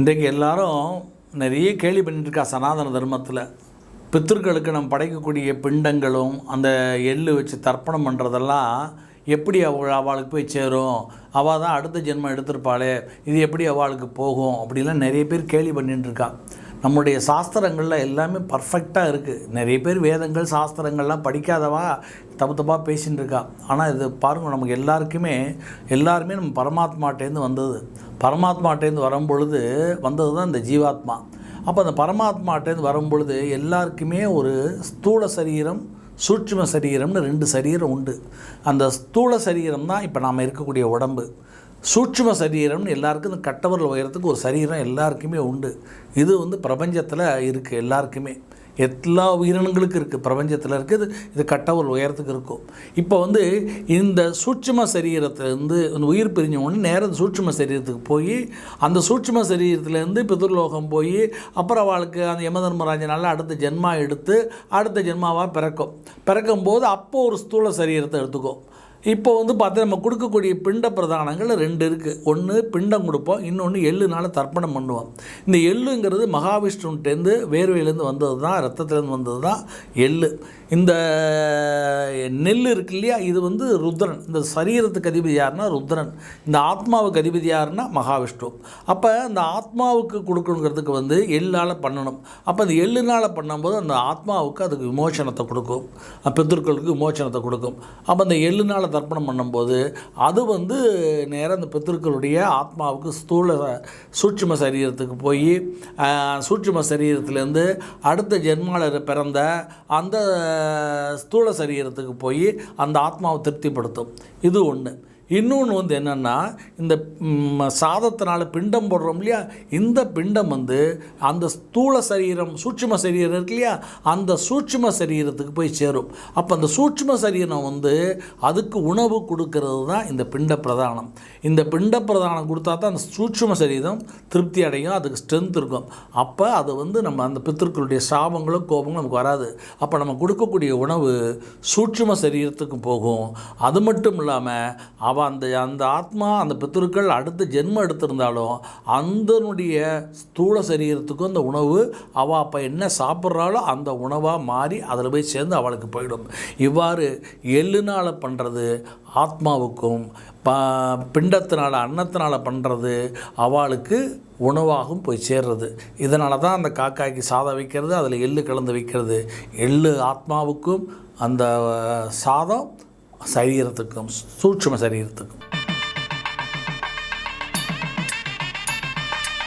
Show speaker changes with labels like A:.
A: இன்றைக்கு எல்லாரும் நிறைய கேள்வி பண்ணிட்டு இருக்கா சனாதன தர்மத்தில். பித்தர்களுக்கு நம்ம படைக்கக்கூடிய பிண்டங்களும் அந்த எள்ளு வச்சு தர்ப்பணம் பண்ணுறதெல்லாம் எப்படி அவள் அவளுக்கு போய் சேரும்? அவள் தான் அடுத்த ஜென்மம் எடுத்திருப்பாளே. இது எப்படி அவளுக்கு போகும்? அப்படிலாம் நிறைய பேர் கேள்வி பண்ணிட்டு இருக்கா நம்முடைய சாஸ்திரங்களில் எல்லாமே பர்ஃபெக்டாக இருக்குது நிறைய பேர் வேதங்கள் சாஸ்திரங்கள்லாம் படிக்காதவா தப்பு தப்பாக பேசின்னு இருக்கா. ஆனால் இது பாருங்கள் நமக்கு எல்லாருக்குமே எல்லாருமே நம்ம பரமாத்மாட்டேருந்து வந்தது. பரமாத்மாட்டேருந்து வரும் பொழுது வந்தது தான் இந்த ஜீவாத்மா. அப்போ அந்த பரமாத்மாட்டேருந்து வரும்பொழுது எல்லாருக்குமே ஒரு ஸ்தூல சரீரம் சூட்சும சரீரம்னு ரெண்டு சரீரம் உண்டு. அந்த ஸ்தூல சரீரம் தான் இப்போ நாம் இருக்கக்கூடிய உடம்பு. சூட்சும சரீரம்னு எல்லாருக்கும் இந்த கட்டவரில் உயரத்துக்கு ஒரு சரீரம் எல்லாருக்குமே உண்டு. இது வந்து பிரபஞ்சத்தில் இருக்குது எல்லாருக்குமே. எல்லா உயிரினங்களுக்கும் இருக்குது பிரபஞ்சத்தில் இருக்குது இது கட்டவல் உயரத்துக்கு இருக்கும். இப்போ வந்து இந்த சூட்சும சரீரத்திலேருந்து இந்த உயிர் பிரிஞ்ச உடனே நேரம் சூட்சும சரீரத்துக்கு போய் அந்த சூட்சும சரீரத்துலேருந்து பிதுர்லோகம் போய் அப்புறம் அவளுக்கு அந்த யமதர்மராஜனால அடுத்த ஜென்மா எடுத்து அடுத்த ஜென்மாவாக பிறக்கும். பிறக்கும் போது அப்போ ஒரு ஸ்தூல சரீரத்தை எடுத்துக்கும். இப்போ வந்து பார்த்தா நம்ம கொடுக்கக்கூடிய பிண்ட பிரதானங்கள் ரெண்டு இருக்குது ஒன்று பிண்டம் கொடுப்போம் இன்னொன்று எள்ளுனால தர்ப்பணம் பண்ணுவோம். இந்த எள்ளுங்கிறது மகாவிஷ்ணுன்ட்டேருந்து வேர்வையிலேருந்து வந்தது தான் ரத்தத்துலேருந்து வந்தது தான் எள்ளு. இந்த நெல் இருக்கு இல்லையா இது வந்து ருத்ரன். இந்த சரீரத்துக்கு அதிபதி யாருன்னா ருத்ரன். இந்த ஆத்மாவுக்கு அதிபதி யாருன்னா மகாவிஷ்ணு. அப்போ இந்த ஆத்மாவுக்கு கொடுக்கணுங்கிறதுக்கு வந்து எள்ளால் பண்ணணும். அப்போ அந்த எள்ளுனால் பண்ணும்போது அந்த ஆத்மாவுக்கு அதுக்கு விமோசனத்தை கொடுக்கும். பித்திருக்களுக்கு விமோசனத்தை கொடுக்கும். அப்போ அந்த எள்ளுனால் தர்ப்பணம் பண்ணும்போது அது வந்து நேராக அந்த பித்திருக்களுடைய ஆத்மாவுக்கு ஸ்தூல சூட்சும சரீரத்துக்கு போய் சூட்சும சரீரத்திலேருந்து அடுத்த ஜென்மாவில் பிறந்த அந்த ஸ்தூல சரீரத்துக்கு போய் அந்த ஆத்மாவை திருப்திப்படுத்தும். இது ஒன்று இன்னொன்று வந்து என்னென்னா இந்த சாதத்தினால் பிண்டம் போடுறோம் இல்லையா? இந்த பிண்டம் வந்து அந்த ஸ்தூல சரீரம் சூட்சும சரீரம் இருக்கு இல்லையா? அந்த சூட்சும சரீரத்துக்கு போய் சேரும். அப்போ அந்த சூட்சும சரீரம் வந்து அதுக்கு உணவு கொடுக்கறது தான் இந்த பிண்ட பிரதானம். இந்த பிண்ட பிரதானம் கொடுத்தா தான் அந்த சூட்சும சரீரம் திருப்தி அடையும் அதுக்கு ஸ்ட்ரென்த் இருக்கும். அப்போ அது வந்து நம்ம அந்த பித்திருக்களுடைய சாபங்களும் கோபங்களும் நமக்கு வராது. அப்போ நம்ம கொடுக்கக்கூடிய உணவு சூட்சும சரீரத்துக்கு போகும். அது மட்டும் இல்லாமல் அப்போ அந்த அந்த ஆத்மா அந்த பித்திருக்கள் அடுத்த ஜென்மம் எடுத்திருந்தாலும் அந்தனுடைய ஸ்தூல சரீரத்துக்கும் அந்த உணவு அவள் அப்போ என்ன சாப்பிட்றாளோ அந்த உணவாக மாறி அதில் போய் சேர்ந்து அவளுக்கு போயிடும். இவ்வாறு எள்ளுனால் பண்ணுறது ஆத்மாவுக்கும் ப பிண்டத்தினால் அன்னத்தினால் பண்ணுறது அவளுக்கு உணவாகவும் போய் சேர்றது. இதனால தான் அந்த காக்காய்க்கு சாதம் வைக்கிறது அதில் எள்ளு கலந்து வைக்கிறது. எள்ளு ஆத்மாவுக்கும் அந்த சாதம் சரீரத்துக்கும் சூட்சும சரீரத்துக்கும்.